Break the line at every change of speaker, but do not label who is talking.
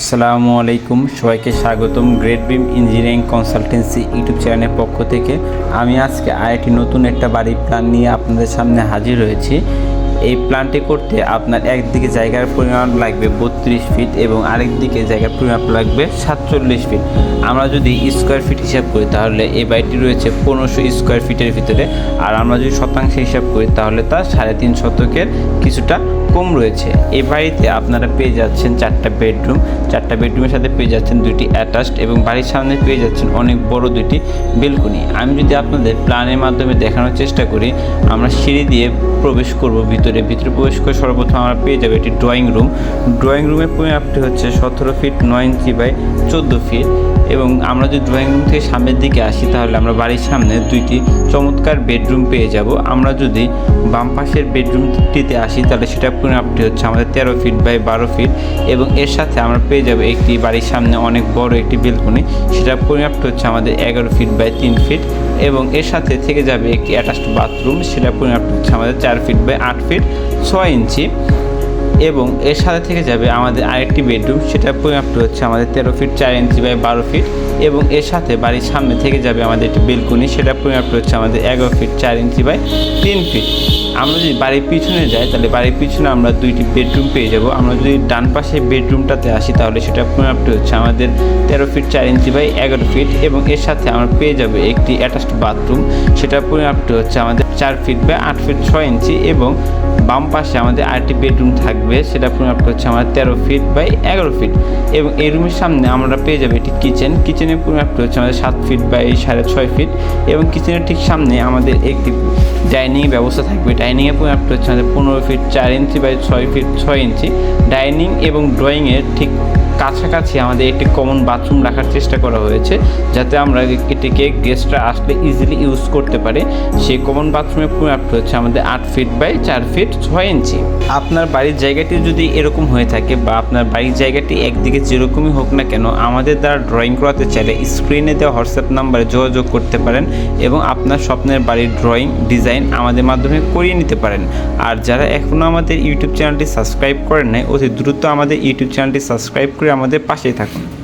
আসসালামু আলাইকুম। সবাইকে স্বাগতম great beam engineering consultancy YouTube চ্যানেলের পক্ষ থেকে। আমি আজকে আরেকটি নতুন একটা বাড়ির প্ল্যান নিয়ে আপনাদের সামনে হাজির হয়েছি। এই প্ল্যানটি করতে আপনার একদিকে জায়গার পরিমাণ লাগবে বত্রিশ ফিট এবং আরেক দিকে জায়গার পরিমাণ লাগবে সাতচল্লিশ ফিট আমরা যদি স্কোয়ার ফিট হিসাব করি, তাহলে এই বাড়িটি রয়েছে পনেরোশো স্কোয়ার ফিটের ভিতরে। আর আমরা যদি শতাংশে হিসাব করি, তাহলে তা সাড়ে তিন শতকের কিছুটা কম রয়েছে। এই বাড়িতে আপনারা পেয়ে যাচ্ছেন চারটা বেডরুম চারটা বেডরুমের সাথে পেয়ে যাচ্ছেন দুইটি অ্যাটাচড এবং বাড়ির সামনে পেয়ে যাচ্ছেন অনেক বড় দুইটি বেলকনি আমি যদি আপনাদের প্ল্যানের মাধ্যমে দেখানোর চেষ্টা করি, আমরা সিঁড়ি দিয়ে প্রবেশ করব ভিতরে। ভিতরে প্রবেশ করে সর্বপ্রথম আমরা পেয়ে যাব একটি ড্রয়িং রুম ড্রয়িং রুমের পরিমাপটি হচ্ছে সতেরো ফিট নয় ইঞ্চি বাই চোদ্দ ফিট এবং আমরা যদি ড্রয়িং রুম থেকে সামনের দিকে আসি, তাহলে আমরা বাড়ির সামনে দুইটি চমৎকার বেডরুম পেয়ে যাব। আমরা যদি বাম পাশের বেডরুমটিতে আসি, তাহলে সেটা পরিমাপটি হচ্ছে আমাদের তেরো ফিট বাই বারো ফিট এবং এর সাথে আমরা পেয়ে যাব একটি বাড়ির সামনে অনেক বড় একটি বেলকনি সেটা পরিমাপটি হচ্ছে আমাদের এগারো ফিট বাই তিন ফিট এবং এর সাথে থেকে যাবে একটি অ্যাটাচড বাথরুম সেটা পরিমাপ হচ্ছে আমাদের চার ফিট বাই আট ফিট ছয় ইঞ্চি এবং এর সাথে থেকে যাবে আমাদের আরেকটি বেডরুম, সেটা পরিমাপটি হচ্ছে আমাদের তেরো ফিট চার ইঞ্চি বাই বারো ফিট এবং এর সাথে বাড়ির সামনে থেকে যাবে আমাদের একটি বেলকনি, সেটা পরিমাপটি হচ্ছে আমাদের এগারো ফিট চার ইঞ্চি বাই তিন ফিট। আমরা যদি বাড়ির পিছনে যাই, তাহলে বাড়ির পিছনে আমরা দুইটি বেডরুম পেয়ে যাব। আমরা যদি ডান পাশে বেডরুমটাতে আসি, তাহলে সেটা পরিমাপটি হচ্ছে আমাদের তেরো ফিট চার ইঞ্চি বাই এগারো ফিট এবং এর সাথে আমরা পেয়ে যাবে একটি অ্যাটাচড বাথরুম, সেটা পরিমাপটি হচ্ছে আমাদের চার ফিট বাই আট ফিট ছয় ইঞ্চি এবং বাম পাশে আমাদের আরেকটি বেডরুম থাকবে, সেটা পরিমাপ হচ্ছে আমাদের তেরো ফিট বাই এগারো ফিট এবং এই রুমের সামনে আমরা পেয়ে যাব একটি কিচেন কিচেনের পরিমাপটি হচ্ছে আমাদের সাত ফিট বাই সাড়ে ছয় ফিট এবং কিচেনের ঠিক সামনে আমাদের একটি ডাইনিং ব্যবস্থা থাকবে। ডাইনিংয়ের পরিমাপটি হচ্ছে আমাদের পনেরো ফিট চার ইঞ্চি বাই ছয় ফিট ছয় ইঞ্চি ডাইনিং এবং ড্রয়িংয়ের ঠিক কাছাকাছি আমাদের একটি কমন বাথরুম রাখার চেষ্টা করা হয়েছে, যাতে আমরা এটিকে গেস্টরা আসলে ইজিলি ইউজ করতে পারে। সেই কমন বাথরুমের পরিমাপটি হচ্ছে আমাদের আট ফিট বাই চার ফিট ছয় ইঞ্চি আপনার বাড়ির জায়গাটি যদি এরকম হয়ে থাকে বা আপনার বাড়ির জায়গাটি একদিকে যেরকমই হোক না কেন, আমাদের দ্বারা ড্রয়িং করাতে চাইলে স্ক্রিনে দেওয়া হোয়াটসঅ্যাপ নাম্বারে যোগাযোগ করতে পারেন এবং আপনার স্বপ্নের বাড়ির ড্রয়িং ডিজাইন আমাদের মাধ্যমে করিয়ে নিতে পারেন। আর যারা এখনও আমাদের ইউটিউব চ্যানেলটি সাবস্ক্রাইব করেন নাই, অতি দ্রুত আমাদের ইউটিউব চ্যানেলটি সাবস্ক্রাইব করে আমাদের পাশেই থাকুন।